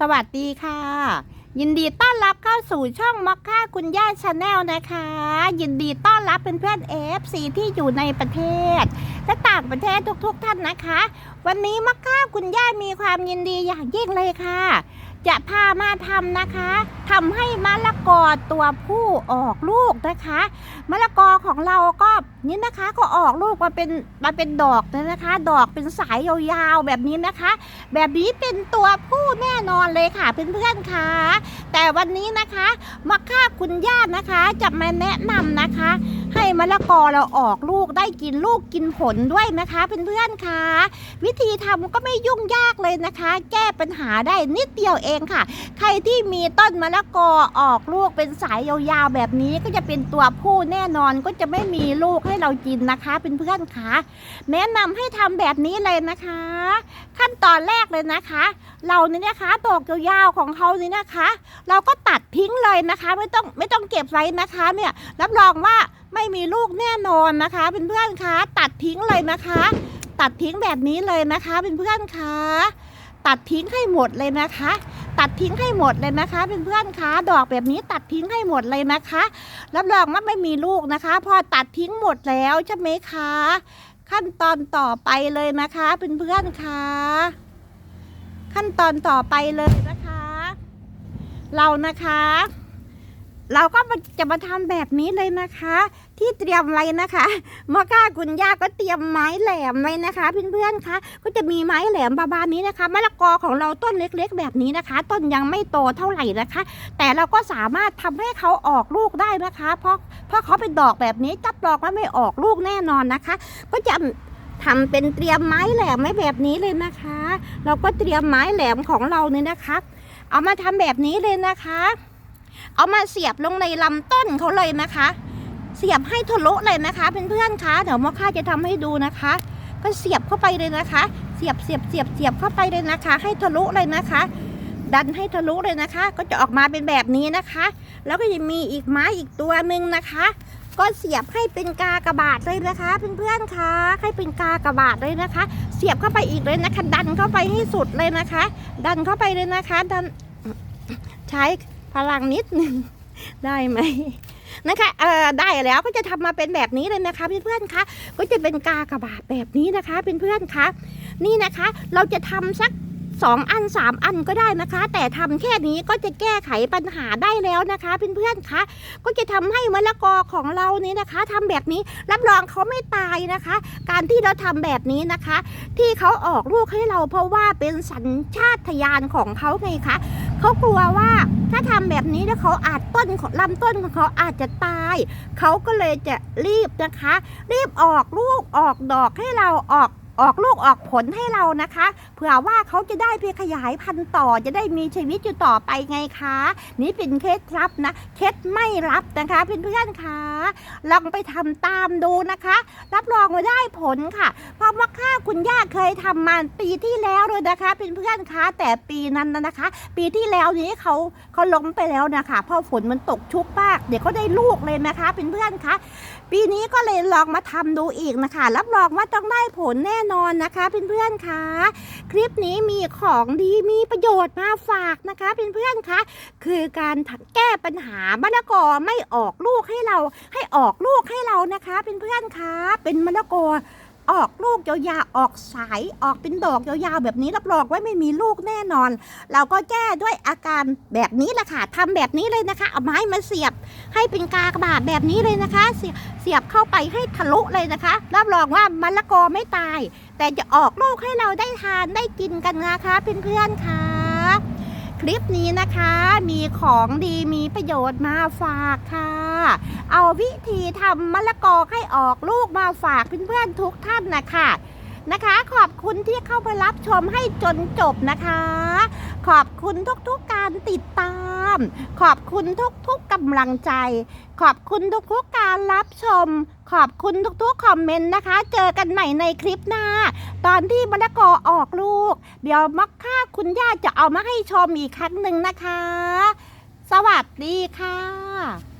สวัสดีค่ะ ยินดีต้อนรับเข้าสู่ช่องมอคค่าคุณย่าชาแนลนะคะ ยินดีต้อนรับเป็นเพื่อนเอฟซีที่อยู่ในประเทศ และต่างประเทศทุกๆท่านนะคะ วันนี้มอคค่าคุณย่ามีความยินดีอย่างยิ่งเลยค่ะ จะพามาทำนะคะทำให้มะละกอตัวผู้ออกลูกนะคะ มะละกอของเราก็นี่นะคะก็ออกลูกมาเป็นมาเป็นดอกเลยนะคะ ดอกเป็นสายยาวๆแบบนี้นะคะ แบบนี้เป็นตัวผู้แน่นอนเลยค่ะเพื่อนๆค่ะ แต่วันนี้นะคะมาค่าคุณย่านะคะจะมาแนะนำนะคะ ให้มะละกอเราออกลูกได้กินลูกกินผลด้วยนะคะเพื่อนๆค่ะ วิธีทำก็ไม่ยุ่งยากเลยนะคะ แก้ปัญหาได้นิดเดียวเองค่ะ ใครที่มีต้นมะละกอออกลูกเป็นสายยาวๆแบบนี้ก็จะเป็นตัวผู้แน่นอนก็จะไม่มีลูกให้เรากินนะคะเป็นเพื่อนค่ะแนะนำให้ทำแบบนี้เลยนะคะ ขั้นตอนแรกเลยนะคะ เราเนี่ยนะคะดอกยาวๆของเขานี่นะคะ เราก็ตัดทิ้งเลยนะคะไม่ต้องไม่ต้องเก็บไว้นะคะเนี่ยรับรองว่าไม่มีลูกแน่นอนนะคะเป็นเพื่อนคะตัดทิ้งเลยนะคะ ตัดทิ้งแบบนี้เลยนะคะเป็นเพื่อนคะตัดทิ้งให้หมดเลยนะคะ ตัดทิ้งให้หมดเลยนะคะเเพื่อนๆคะดอกแบบนี้ตัดทิ้งให้หมดเลยนะคะรับรองว่าไม่มีลูกนะคะ พอตัดทิ้งหมดแล้วใช่ไหมคะ ขั้นตอนต่อไปเลยนะคะเเพื่อนๆคะขั้นตอนต่อไปเลยนะคะ เรานะคะ เราก็จะมาทำแบบนี้เลยนะคะ ที่เตรียมไว้นะคะมอก้าคุณย่าก็เตรียมไม้แหลมไว้นะคะเพื่อนๆคะก็จะมีไม้แหลมบาๆนี้นะคะมะละกอของเราต้นเล็กๆ แบบนี้นะคะ ต้นยังไม่โตเท่าไหร่นะคะ แต่เราก็สามารถทำให้เขาออกลูกได้นะคะ เพราะเพราะเขาเป็นดอกแบบนี้จับดอกว่าไม่ออกลูกแน่นอนนะคะ ก็จะทำเป็นเตรียมไม้แหลมไว้แบบนี้เลยนะคะ เราก็เตรียมไม้แหลมของเราเนี่ยนะคะ เอามาทำแบบนี้เลยนะคะ เอามาเสียบลงในลำต้นเขาเลยนะคะ เสียบให้ทะลุเลยนะคะเพื่อนๆคะเดี๋ยวมอค่าจะทำให้ดูนะคะ ก็เสียบเข้าไปเลยนะคะ เสียบเสียบเสียบเสียบเข้าไปเลยนะคะ ให้ทะลุเลยนะคะ ดันให้ทะลุเลยนะคะ ก็จะออกมาเป็นแบบนี้นะคะ แล้วก็จะมีอีกไม้อีกตัวหนึ่งนะคะ ก็เสียบให้เป็นกากระบาดเลยนะคะเพื่อนๆคะให้เป็นกากระบาดเลยนะคะ เสียบเข้าไปอีกเลยนะคะ ดันเข้าไปให้สุดเลยนะคะ ดันเข้าไปเลยนะคะดันใช้ พลังนิดหนึ่งได้ไหมนะคะเอ่อได้แล้วก็จะทำมาเป็นแบบนี้เลยนะคะเพื่อนๆคะก็จะเป็นกากระบาทแบบนี้นะคะเพื่อนๆคะนี่นะคะ เราจะทำสักสองอันสามอันก็ได้นะคะ แต่ทำแค่นี้ก็จะแก้ไขปัญหาได้แล้วนะคะเพื่อนๆคะก็จะทำให้มะละกอของเรานี้นะคะทำแบบนี้รับรองเขาไม่ตายนะคะ การที่เราทำแบบนี้นะคะ ที่เขาออกลูกให้เราเพราะว่าเป็นสัญชาตญาณของเขาไงคะเขากลัวว่า ถ้าทำแบบนี้แล้วเขาอาจต้นของลำต้นของเขาอาจจะตาย เขาก็เลยจะรีบนะคะ รีบออกลูกออกดอกให้เราออก ออกลูกออกผลให้เรานะคะ เผื่อว่าเขาจะได้ไปขยายพันธุ์ต่อจะได้มีชีวิตอยู่ต่อไปไงคะ นี่เป็นเคล็ดลับนะเคล็ดไม่รับนะคะเพื่อนๆคะลองไปทำตามดูนะคะ รับรองว่าได้ผลค่ะ เพราะว่าข้าคุณย่าเคยทำมาปีที่แล้วเลยนะคะเป็นเพื่อนคะแต่ปีนั้นนะนะคะ ปีที่แล้วนี้เขาเขาล้มไปแล้วนะคะเพราะฝนมันตกชุกมาก เดี๋ยวก็ได้ลูกเลยนะคะเป็นเพื่อนคะปีนี้ก็เลยลองมาทำดูอีกนะคะ รับรองว่าต้องได้ผลแน่นอนนะคะเพื่อนๆคะคลิปนี้มีของดีมีประโยชน์มาฝากนะคะเพื่อนๆคะคือการแก้ปัญหามะละกอไม่ออกลูกให้เรา ให้ออกลูกให้เรานะคะเพื่อนๆคะเป็นมะละกอออกลูกยาวๆออกสายออกเป็นดอกยาวๆแบบนี้รับรองว่าไม่มีลูกแน่นอน เราก็แก้ด้วยอาการแบบนี้แหละค่ะทำแบบนี้เลยนะคะ เอาไม้มาเสียบให้เป็นกากบาทแบบนี้เลยนะคะเสียเสียบเข้าไปให้ทะลุเลยนะคะ รับรองว่ามะละกอไม่ตาย แต่จะออกลูกให้เราได้ทานได้กินกันนะคะเพื่อนๆค่ะ คลิปนี้นะคะมีของดีมีประโยชน์มาฝากค่ะ เอาวิธีทำมะละกอให้ออกลูกมาฝากเพื่อนๆทุกท่านนะคะนะคะ ขอบคุณที่เข้ามารับชมให้จนจบนะคะ ขอบคุณทุกๆการ ติดตาม ขอบคุณทุกๆกำลังใจ ขอบคุณทุกๆการรับชม ขอบคุณทุกๆคอมเมนต์นะคะ เจอกันใหม่ในคลิปหน้า ตอนที่มะละกอออกลูก เดี๋ยวมักค่าคุณย่าจะเอามาให้ชมอีกครั้งหนึ่งนะคะ สวัสดีค่ะ